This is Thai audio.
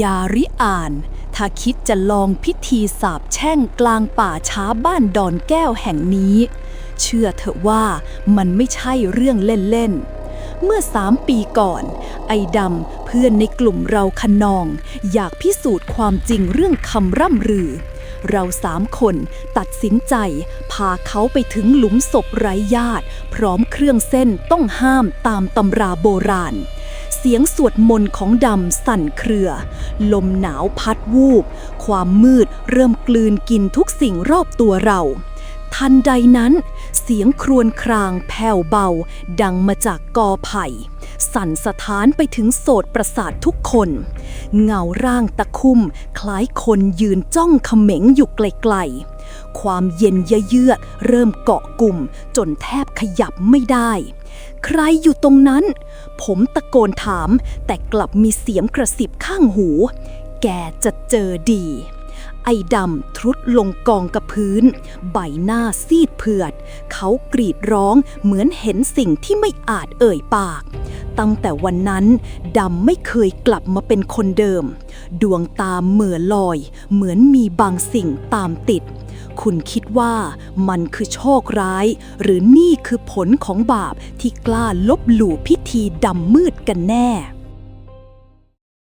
ยาริอ่าน ถ้าคิดจะลองพิธีสาบแช่งกลางป่าช้าบ้านดอนแก้วแห่งนี้ เชื่อเถอะว่ามันไม่ใช่เรื่องเล่นๆเมื่อสามปีก่อน ไอ้ดำเพื่อนในกลุ่มเราขนอง อยากพิสูจน์ความจริงเรื่องคำร่ำรือ เราสามคนตัดสินใจ พาเขาไปถึงหลุมศพไร้ญาติ พร้อมเครื่องเส้นต้องห้ามตามตำราโบราณ เสียงสวดมนต์ของดำสั่นเครือ ลมหนาวพัดวูบ ความมืดเริ่มกลืนกินทุกสิ่งรอบตัวเรา ทันใดนั้น เสียงครวญครางแผ่วเบา ดังมาจากกอไผ่ สั่นสะท้านไปถึงโสดประสาททุกคน เงาร่างตะคุ่ม คล้ายคนยืนจ้องเขม็งอยู่ไกลๆ ความเย็นยเยือกเริ่มเกาะกลุ่ม จนแทบขยับไม่ได้ ใครอยู่ตรงนั้น ผมตะโกนถาม แต่กลับมีเสียงกระสิบข้างหู แกจะเจอดี ไอ้ดำทรุดลงกองกับพื้น ใบหน้าซีดเผือด เขากรีดร้องเหมือนเห็นสิ่งที่ไม่อาจเอ่ยปากตั้งแต่วันนั้น ดำไม่เคยกลับมาเป็นคนเดิม ดวงตาเหมื่อลอย เหมือนมีบางสิ่งตามติด คุณคิดว่ามันคือโชคร้าย หรือนี่คือผลของบาปที่กล้าลบหลู่พิธีดำมืดกันแน่